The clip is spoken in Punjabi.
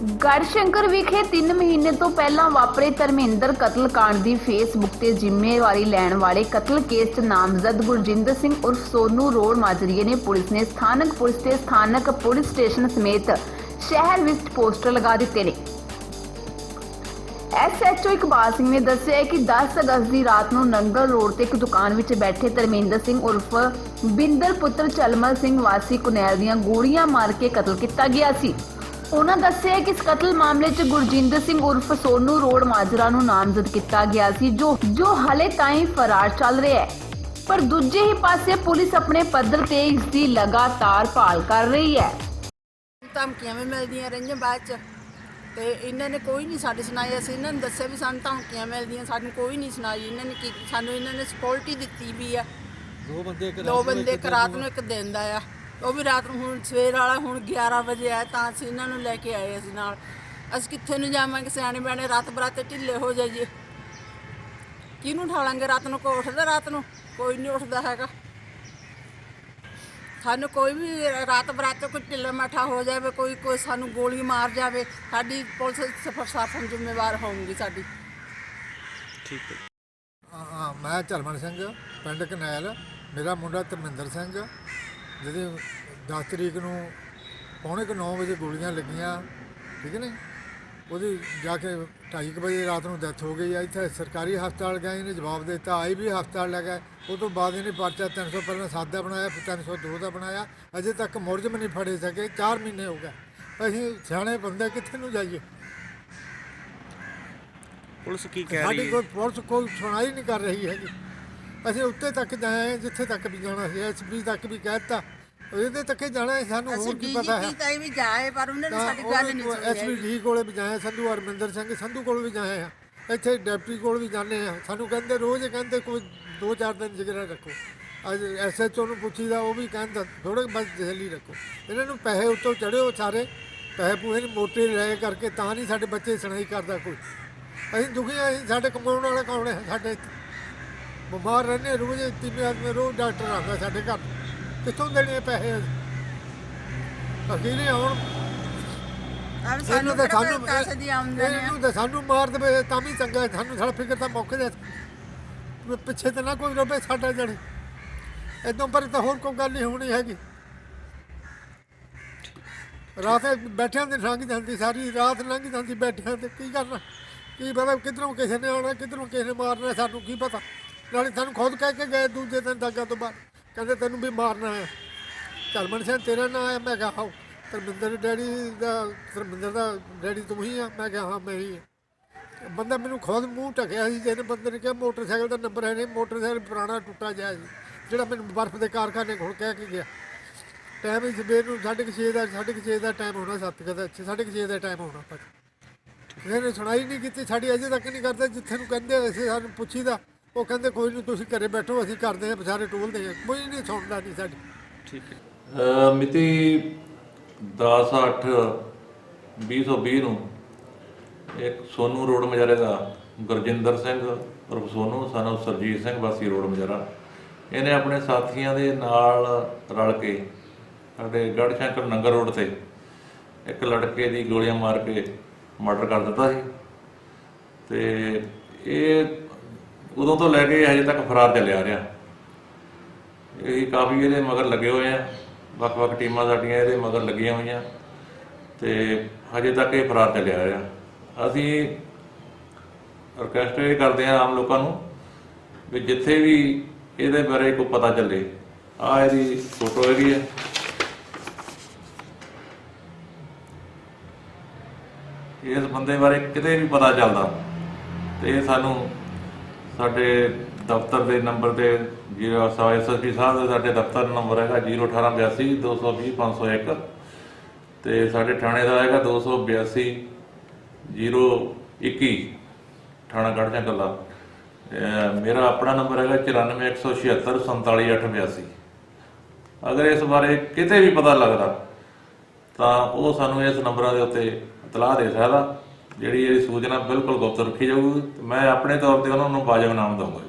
ਗੜਸ਼ੰਕਰ ਵਿਖੇ 3 ਮਹੀਨੇ ਤੋਂ ਪਹਿਲਾਂ ਵਾਪਰੇ ਧਰਮਿੰਦਰ ਕਤਲकांड ਦੀ ਫੇਸਬੁੱਕ ਤੇ ਜ਼ਿੰਮੇਵਾਰੀ ਲੈਣ ਵਾਲੇ ਕਤਲ ਕੇਸ 'ਚ ਨਾਮਜ਼ਦ ਗੁਰਜਿੰਦਰ ਸਿੰਘ ਉਰਫ ਸੋਨੂ ਰੋਡ ਮਾਜਰੀਏ ਨੇ ਪੁਲਿਸ ਨੇ ਸਥਾਨਕ ਪੁਲਿਸ ਤੇ ਸਥਾਨਕ ਪੁਲਿਸ ਸਟੇਸ਼ਨ ਸਮੇਤ ਸ਼ਹਿਰ ਵਿੱਚ ਪੋਸਟਰ ਲਗਾ ਦਿੱਤੇ ਨੇ। ਐਸਐਚਓ ਇਕਬਾਲ ਸਿੰਘ ਨੇ ਦੱਸਿਆ ਕਿ 10 ਅਗਸਤ ਦੀ ਰਾਤ ਨੂੰ ਨੰਗਲ ਰੋਡ ਤੇ ਇੱਕ ਦੁਕਾਨ ਵਿੱਚ ਬੈਠੇ ਧਰਮਿੰਦਰ ਸਿੰਘ ਉਰਫ ਬਿੰਦਰ ਪੁੱਤਰ ਚਲਮਲ ਸਿੰਘ ਵਾਸੀ ਕੁਨੈਲ ਦੀਆਂ ਗੋਲੀਆਂ ਮਾਰ ਕੇ ਕਤਲ ਕੀਤਾ ਗਿਆ ਸੀ। ਉਹਨਾਂ ਦੱਸਿਆ ਕਿ ਇਸ ਕਤਲ ਮਾਮਲੇ 'ਚ ਗੁਰਜਿੰਦਰ ਸਿੰਘ ਉਰਫ ਸੋਨੂ ਰੋਡ ਮਾਜਰਾ ਨੂੰ ਨਾਮਜ਼ਦ ਕੀਤਾ ਗਿਆ ਸੀ ਜੋ ਜੋ ਹਲੇ ਤਾਈਂ ਫਰਾਰ ਚੱਲ ਰਿਹਾ ਹੈ। ਪਰ ਦੂਜੇ ਹੀ ਪਾਸੇ ਪੁਲਿਸ ਆਪਣੇ ਪੱਧਰ ਤੇ ਇਸ ਦੀ ਲਗਾਤਾਰ ਭਾਲ ਕਰ ਰਹੀ ਹੈ। ਧਮਕੀਆਂ ਵੀ ਮਿਲਦੀਆਂ ਰਹੀਆਂ ਬਾਅਦ ਚ। ਤੇ ਇਹਨਾਂ ਨੇ ਕੋਈ ਨਹੀਂ ਸਾਡੀ ਸੁਣਾਈ। ਅਸੀਂ ਇਹਨਾਂ ਨੂੰ ਦੱਸਿਆ ਵੀ ਸਾਨੂੰ ਧਮਕੀਆਂ ਮਿਲਦੀਆਂ ਸਾਨੂੰ ਕੋਈ ਨਹੀਂ ਸੁਣਾਈ। ਇਹਨਾਂ ਨੇ ਕੀ ਸਾਨੂੰ ਇਹਨਾਂ ਨੇ ਸਕਿਉਰਟੀ ਦਿੱਤੀ ਵੀ ਆ। ਦੋ ਬੰਦੇ ਇੱਕ ਦੋ ਬੰਦੇ ਇੱਕ ਰਾਤ ਨੂੰ ਇੱਕ ਦਿਨ ਦਾ ਆ। ਉਹ ਵੀ ਰਾਤ ਨੂੰ ਹੁਣ ਸਵੇਰ ਵਾਲਾ ਹੁਣ 11 ਵਜੇ ਆਇਆ ਤਾਂ ਅਸੀਂ ਇਹਨਾਂ ਨੂੰ ਲੈ ਕੇ ਆਏ ਅਸੀਂ ਨਾਲ। ਅਸੀਂ ਕਿੱਥੇ ਨੂੰ ਜਾਵਾਂਗੇ ਸਿਆਣੇ ਬਿਆਣੇ ਰਾਤ ਬਰਾਤੇ ਢਿੱਲੇ ਹੋ ਜਾਈਏ। ਕਿਹਨੂੰ ਠਾਲਾਂਗੇ ਰਾਤ ਨੂੰ? ਕੋਈ ਉੱਠਦਾ ਰਾਤ ਨੂੰ? ਕੋਈ ਨਹੀਂ ਉੱਠਦਾ ਹੈਗਾ। ਸਾਨੂੰ ਕੋਈ ਵੀ ਰਾਤ ਬਰਾਤੇ ਕੋਈ ਢਿੱਲਾ ਮੱਠਾ ਹੋ ਜਾਵੇ ਕੋਈ ਕੋਈ ਸਾਨੂੰ ਗੋਲੀ ਮਾਰ ਜਾਵੇ ਸਾਡੀ ਪੁਲਿਸ ਪ੍ਰਸ਼ਾਸਨ ਜ਼ਿੰਮੇਵਾਰ ਹੋਊਗੀ ਸਾਡੀ। ਠੀਕ ਹੈ। ਮੈਂ ਚਰਮਨ ਸਿੰਘ ਪਿੰਡ ਕਨੈਲ ਮੇਰਾ ਮੁੰਡਾ ਧਰਮਿੰਦਰ ਸਿੰਘ। ਜਿਹਦੀ 10 ਤਰੀਕ ਨੂੰ ਪੌਣੇ ਕੁ 9 ਵਜੇ ਗੋਲੀਆਂ ਲੱਗੀਆਂ ਠੀਕ ਹੈ ਨੇ? ਉਹਦੀ ਜਾ ਕੇ 2:30 ਵਜੇ ਰਾਤ ਨੂੰ ਡੈਥ ਹੋ ਗਈ ਆ। ਇੱਥੇ ਸਰਕਾਰੀ ਹਸਪਤਾਲ ਗਏ ਇਹਨੇ ਜਵਾਬ ਦੇ ਦਿੱਤਾ। ਆਈ ਵੀ ਹਸਪਤਾਲ ਲੈ ਗਏ ਉਹ ਤੋਂ ਬਾਅਦ ਇਹਨੇ ਪਰਚਾ 300 ਪਹਿਲਾਂ ਸੱਤ ਦਾ ਬਣਾਇਆ ਫਿਰ 302 ਦਾ ਬਣਾਇਆ। ਅਜੇ ਤੱਕ ਮੁਲਜ਼ਮ ਨਹੀਂ ਫੜੇ ਸਕੇ। 4 ਮਹੀਨੇ ਹੋ ਗਏ। ਅਸੀਂ ਸਿਆਣੇ ਬੰਦੇ ਕਿੱਥੇ ਨੂੰ ਜਾਈਏ? ਪੁਲਿਸ ਕੀ ਕਹਿ ਸਾਡੀ ਰਹੀ ਹੈ? ਕੋਈ ਪੁਲਿਸ ਕੋਈ ਸੁਣਾਈ ਨਹੀਂ ਕਰ ਰਹੀ ਹੈਗੀ। ਅਸੀਂ ਉੱਤੇ ਤੱਕ ਜਾਏ ਜਿੱਥੇ ਤੱਕ ਵੀ ਜਾਣਾ ਸੀ ਐਸਪੀ ਤੱਕ ਵੀ ਕਹਿਤਾ ਇਹਦੇ ਤੱਕ ਹੀ ਜਾਣਾ ਹੈ, ਸਾਨੂੰ ਅਸੀਂ ਹੋਰ ਕੀ ਪਤਾ ਹੈ। ਡੀਜੀਪੀ ਤਾਈ ਵੀ ਜਾਏ ਪਰ ਉਹਨਾਂ ਨੇ ਸਾਡੀ ਗੱਲ ਨਹੀਂ ਸੁਣੀ ਐਸਪੀ ਜੀ ਕੋਲੇ ਵੀ ਜਾਏ ਸੰਧੂ ਅਰਮਿੰਦਰ ਸਿੰਘ ਸੰਧੂ ਕੋਲ ਵੀ ਜਾਏ ਆ। ਇੱਥੇ ਡਿਪਟੀ ਕੋਲ ਵੀ ਜਾਂਦੇ ਆ। ਸਾਨੂੰ ਕਹਿੰਦੇ ਰੋਜ਼ ਕਹਿੰਦੇ ਕੋਈ 2-4 ਦਿਨ ਜਿਗਰਾ ਰੱਖੋ। ਅੱਜ ਐਸਐਚਓ ਨੂੰ ਪੁੱਛੀਦਾ ਉਹ ਵੀ ਕਹਿੰਦਾ ਥੋੜੇ ਬਸ ਜਹਲੀ ਰੱਖੋ। ਇਹਨਾਂ ਨੂੰ ਪੈਸੇ ਉੱਤੋਂ ਚੜਿਓ ਸਾਰੇ। ਪੈਸੇ ਪੂਰੇ ਨੂੰ ਮੋਟੇ ਲੈ ਕਰਕੇ ਤਾਂ ਨਹੀਂ ਸਾਡੇ ਬੱਚੇ ਸੁਣਾਈ ਕਰਦਾ ਕੋਈ। ਅਸੀਂ ਦੁਖੀ ਆ ਅਸੀਂ ਸਾਡੇ ਕਮਾਉਣ ਵਾਲੇ ਕੌਣ ਹੈ? ਸਾਡੇ ਇੱਥੇ? ਬਿਮਾਰ ਰਹਿੰਦੇ ਰੋਜ਼ ਤਿੰਨ ਆਦਮੀ ਰੋਜ਼ ਡਾਕਟਰ ਆਉਂਦਾ ਸਾਡੇ ਘਰ। ਕਿੱਥੋਂ ਦੇਣੇ ਪੈਸੇ? ਅਕੀਲੇ ਹੁਣ ਆਹ ਸਾਨੂੰ ਤਾਂ ਸਾਨੂੰ ਪੈਸੇ ਦੀ ਆਮਦਨ ਹੈ ਇਹਨੂੰ ਤਾਂ ਸਾਨੂੰ ਮਾਰ ਦੇਵੇ ਤਾਂ ਵੀ ਚੰਗਾ ਸਾਨੂੰ ਸਾਡਾ ਫਿਕਰ ਤਾਂ ਮੌਕੇ ਦੇ ਪਿੱਛੇ ਤੇ ਨਾ ਕੋਈ ਰੋਵੇ ਸਾਡਾ ਜਣੇ। ਇਦੋਂ ਪਰ ਤਾਂ ਹੋਰ ਕੋਈ ਗੱਲ ਨਹੀਂ ਹੋਣੀ ਹੈਗੀ। ਰਾਤ ਬੈਠਿਆਂ ਦੇ ਲੰਘ ਜਾਂਦੀ ਸਾਰੀ ਰਾਤ ਲੰਘ ਜਾਂਦੀ ਬੈਠਿਆਂ ਤੇ। ਕੀ ਕਰਨਾ? ਕੀ ਪਤਾ ਕਿਧਰੋਂ ਕਿਸੇ ਨੇ ਆਉਣਾ ਕਿਧਰੋਂ ਕਿਸੇ ਨੇ ਮਾਰਨਾ ਸਾਨੂੰ ਕੀ ਪਤਾ? ਨਾਲੇ ਸਾਨੂੰ ਖੁਦ ਕਹਿ ਕੇ ਗਏ ਦੂਜੇ ਦਿਨ ਦਾਗਾ ਤੋਂ ਬਾਅਦ। ਕਹਿੰਦੇ ਤੈਨੂੰ ਵੀ ਮਾਰਨਾ ਹੈ। ਚਰਮਨ ਸਿੰਘ ਤੇਰਾ ਨਾਂ ਹੈ? ਮੈਂ ਕਿਹਾ ਹਾਂ ਧਰਮਿੰਦਰ ਡੈਡੀ ਦਾ, ਧਰਮਿੰਦਰ ਦਾ ਡੈਡੀ ਤੂੰ ਹੀ ਆ? ਮੈਂ ਕਿਹਾ, ਹਾਂ, ਮੈਂ ਹੀ ਆ। ਬੰਦਾ ਮੈਨੂੰ ਖੁਦ ਮੂੰਹ ਢਕਿਆ ਸੀ, ਜਿਹਨੇ ਬੰਦੇ ਨੇ ਕਿਹਾ ਮੋਟਰਸਾਈਕਲ ਦਾ ਨੰਬਰ ਹੈ ਨਹੀਂ, ਮੋਟਰਸਾਈਕਲ ਪੁਰਾਣਾ ਟੁੱਟਾ ਜਾਇਆ ਸੀ, ਜਿਹੜਾ ਮੈਨੂੰ ਬਰਫ਼ ਦੇ ਕਾਰਖਾਨੇ ਕੋਲ ਕਹਿ ਕੇ ਗਿਆ। ਟਾਈਮ ਹੀ ਸਵੇਰ ਨੂੰ 6:30 ਦਾ 6:30 ਦਾ ਟਾਈਮ ਹੋਣਾ 7 ਦਾ 6:30 ਦਾ ਟਾਈਮ ਹੋਣਾ ਪਰ ਕਿਸੇ ਸੁਣਾਈ ਨਹੀਂ ਕੀਤੀ, ਸਾਡੀ ਅਜੇ ਤੱਕ ਨਹੀਂ ਕਰਦੇ, ਜਿੱਥੇ ਨੂੰ ਕਹਿੰਦੇ ਅਸੀਂ ਸਾਨੂੰ ਪੁੱਛੀਦਾ। ਉਹ ਕਹਿੰਦੇ ਕੋਈ ਨਹੀਂ ਤੁਸੀਂ ਘਰੇ ਬੈਠੋ ਅਸੀਂ ਕਰਦੇ ਹਾਂ ਵਿਚਾਰੇ ਟੋਲਦੇ ਹਾਂ ਕੋਈ ਨਹੀਂ ਸੁਣਦਾ ਨਹੀਂ ਸਾਡੀ। ਠੀਕ ਹੈ। ਮਿਤੀ 10/8/2020 ਨੂੰ ਇੱਕ ਸੋਨੂ ਰੋਡ ਮਜਾਰੇ ਦਾ ਗੁਰਜਿੰਦਰ ਸਿੰਘ ਉਰਫ ਸੋਨੂ ਸਾਨੂੰ ਸਰਜੀਤ ਸਿੰਘ ਵਾਸੀ ਰੋਡ ਮਜਾਰਾ ਇਹਨੇ ਆਪਣੇ ਸਾਥੀਆਂ ਦੇ ਨਾਲ ਰਲ ਕੇ ਸਾਡੇ ਗੜ੍ਹ ਸ਼ੰਕਰ ਨੰਗਰ ਰੋਡ ਤੇ ਇੱਕ ਲੜਕੇ ਦੀ ਗੋਲੀਆਂ ਮਾਰ ਕੇ ਮਰਡਰ ਕਰ ਦਿੱਤਾ ਸੀ। ਤੇ ਇਹ ਉਦੋਂ ਤੋਂ ਲੈ ਕੇ ਹਜੇ ਤੱਕ ਫਰਾਰ ਚੱਲਿਆ ਰਿਹਾ। ਇਹ ਕਾਫੀ ਇਹਦੇ ਮਗਰ ਲੱਗੇ ਹੋਏ ਆ। ਵੱਖ-ਵੱਖ ਟੀਮਾਂ ਸਾਡੀਆਂ ਇਹਦੇ ਮਗਰ ਲੱਗੀਆਂ ਹੋਈਆਂ। ਤੇ ਹਜੇ ਤੱਕ ਇਹ ਫਰਾਰ ਚੱਲਿਆ ਰਿਹਾ। ਅਸੀਂ ਰਿਕਵੈਸਟ ਇਹ ਕਰਦੇ ਆ ਆਮ ਲੋਕਾਂ ਨੂੰ ਵੀ ਜਿੱਥੇ ਵੀ ਇਹਦੇ ਬਾਰੇ ਕੋਈ ਪਤਾ ਚੱਲੇ। ਆ ਇਹਦੀ ਫੋਟੋ ਹੈਗੀ ਹੈ ਇਸ ਬੰਦੇ ਬਾਰੇ ਕਿਤੇ ਵੀ ਪਤਾ ਚੱਲਦਾ। ਤੇ ਇਹ ਸਾਨੂੰ ਸਾਡੇ ਦਫ਼ਤਰ ਦੇ ਨੰਬਰ ਤੇ ਜਿਹੜਾ ਐਸਐਸਪੀ ਸਾਹਿਬ ਦਾ ਸਾਡੇ ਦਫ਼ਤਰ ਨੰਬਰ ਹੈਗਾ 01882 220 501 ਤੇ ਸਾਡੇ ਥਾਣੇ ਦਾ ਹੈਗਾ 282 021 ਥਾਣਾ ਗੜ੍ਹ ਜੰਗਲ ਦਾ ਅਹ, ਮੇਰਾ ਆਪਣਾ ਨੰਬਰ ਹੈਗਾ 94176 47882 ਅਗਰ ਇਸ ਬਾਰੇ ਕਿਤੇ ਵੀ ਪਤਾ ਲੱਗਦਾ, ਤਾਂ ਉਹ ਸਾਨੂੰ ਇਸ ਨੰਬਰਾਂ ਦੇ ਉੱਤੇ ਇਤਲਾਹ ਦੇ ਸਕਦਾ। ਜਿਹੜੀ ਇਹ ਸੂਚਨਾ ਬਿਲਕੁਲ ਗੁਪਤ ਰੱਖੀ ਜਾਊਗੀ, ਤੇ ਮੈਂ ਆਪਣੇ ਤੌਰ ਤੇ ਉਹਨਾਂ ਨੂੰ ਵਾਜਬ ਨਾਮ ਦਊਂਗਾ